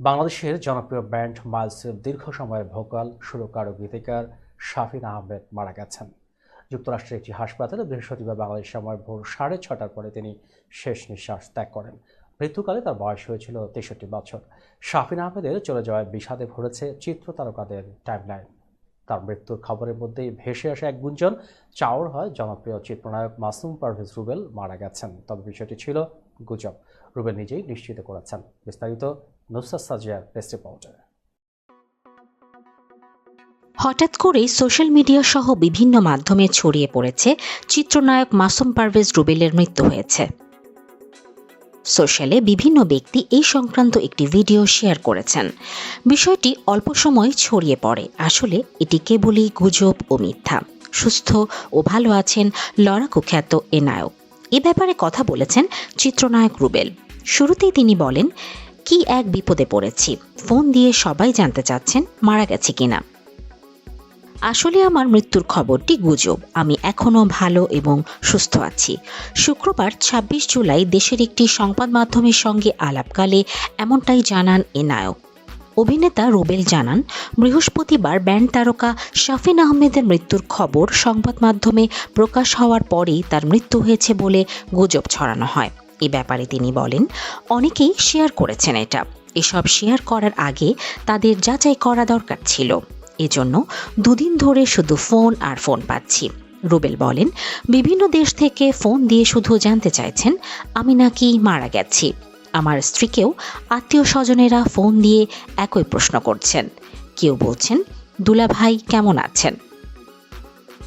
বাংলাদেশের জনপ্রিয় ব্যান্ড মাইলসের দীর্ঘ সময়ের ভোকাল, সুরকার ও গীতিকার শাফিন আহমেদ মারা গেছেন। যুক্তরাষ্ট্রের একটি হাসপাতালে বৃহস্পতিবার বাংলাদেশ সময় ভোর সাড়ে ছটার পরে তিনি শেষ নিঃশ্বাস ত্যাগ করেন। মৃত্যুকালে তার বয়স হয়েছিল তেষট্টি বছর। শাফিন আহমেদের চলে যাওয়ায় বিষাদে ভরেছে চিত্র তারকাদের টাইমলাইন তার মৃত্যুর খবরের মধ্যেই ভেসে আসে এক গুঞ্জন। চাওর হয় জনপ্রিয় চিত্রনায়ক মাসুম পারভেজ রুবেল মারা গেছেন। তবে বিষয়টি ছিল গুজব। রুবেল নিজেই নিশ্চিত করেছেন। বিস্তারিত নুসরাত সাজিয়ার প্রেস রিপোর্টে। হঠাৎ করেই সোশ্যাল মিডিয়া সহ বিভিন্ন মাধ্যমে ছড়িয়ে পড়েছে চিত্রনায়ক মাসুম পারভেজ রুবেলের মৃত্যু হয়েছে। সোশ্যালে বিভিন্ন ব্যক্তি এই সংক্রান্ত একটি ভিডিও শেয়ার করেছেন। বিষয়টি অল্প সময় ছড়িয়ে পড়ে। আসলে এটি কেবলই গুজব ও মিথ্যা। সুস্থ ও ভালো আছেন লড়াকু খ্যাত এ নায়ক। এ ব্যাপারে কথা বলেছেন চিত্রনায়ক রুবেল। শুরুতেই তিনি বলেন, কি এক বিপদে পড়েছি। ফোন দিয়ে সবাই জানতে চাচ্ছেন মারা গেছে কিনা। আসলে আমার মৃত্যুর খবরটি গুজব। আমি এখনও ভালো এবং সুস্থ আছি। শুক্রবার ২৬ জুলাই দেশের একটি সংবাদ মাধ্যমের সঙ্গে আলাপকালে এমনটাই জানান এ নায়ক। অভিনেতা রুবেল জানান, বৃহস্পতিবার ব্যান্ড তারকা শাফিন আহমেদের মৃত্যুর খবর সংবাদ মাধ্যমে প্রকাশ হওয়ার পরেই তার মৃত্যু হয়েছে বলে গুজব ছড়ানো হয়। এ ব্যাপারে তিনি বলেন, অনেকেই শেয়ার করেছেন এটা। এসব শেয়ার করার আগে তাদের যাচাই করা দরকার ছিল। এজন্য দুদিন ধরে শুধু ফোন আর ফোন পাচ্ছি। রুবেল বলেন, বিভিন্ন দেশ থেকে ফোন দিয়ে শুধু জানতে চাইছেন, আমি নাকি মারা গেছি। আমার স্ত্রীকেও আত্মীয় স্বজনেরা ফোন দিয়ে একই প্রশ্ন করছেন। কেউ বলছেন, দুলাভাই কেমন আছেন?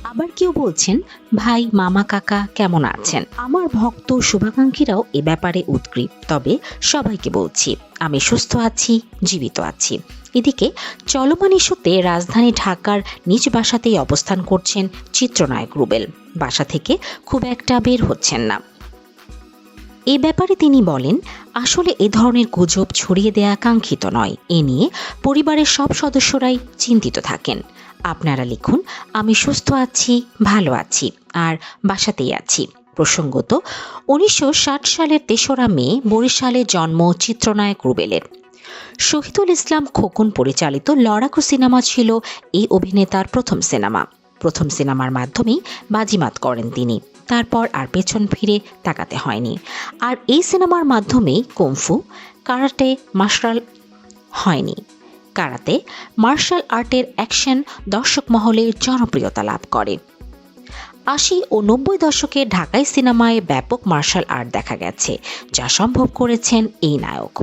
আবার কেউ বলছেন, ভাই, মামা, কাকা কেমন আছেন? আমার ভক্ত শুভাকাঙ্ক্ষীরাও এ ব্যাপারে উদ্গ্রীব। তবে সবাইকে বলছি, আমি সুস্থ আছি, জীবিত আছি। এদিকে চলমান ইস্যুতে রাজধানী ঢাকার নিজ বাসাতেই অবস্থান করছেন চিত্রনায়ক রুবেল। বাসা থেকে খুব একটা বের হচ্ছেন না। এ ব্যাপারে তিনি বলেন, আসলে এ ধরনের গুজব ছড়িয়ে দেয়া কাঙ্ক্ষিত নয়। এ নিয়ে পরিবারের সব সদস্যরাই চিন্তিত থাকেন। আপনারা লিখুন, আমি সুস্থ আছি, ভালো আছি, আর বাসাতেই আছি। প্রসঙ্গত, উনিশশো ষাট সালের তেসরা মে, বরিশালে জন্ম চিত্রনায়ক রুবেলের শহীদুল ইসলাম খোকন পরিচালিত লড়াকু সিনেমা ছিল এই অভিনেতার প্রথম সিনেমা। প্রথম সিনেমার মাধ্যমেই বাজিমাত করেন তিনি। তারপর আর পেছন ফিরে তাকাতে হয়নি। আর এই সিনেমার মাধ্যমেই কুমফু, কারাটে মার্শাল হয়নি। কারাতে মার্শাল আর্টের অ্যাকশন দর্শক মহলে জনপ্রিয়তা লাভ করে। আশি ও নব্বই দশকে ঢাকাই সিনেমায় ব্যাপক মার্শাল আর্ট দেখা গেছে, যা সম্ভব করেছেন এই নায়ক।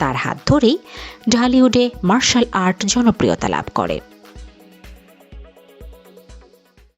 তার হাত ধরেই ঢালিউডে মার্শাল আর্ট জনপ্রিয়তা লাভ করে।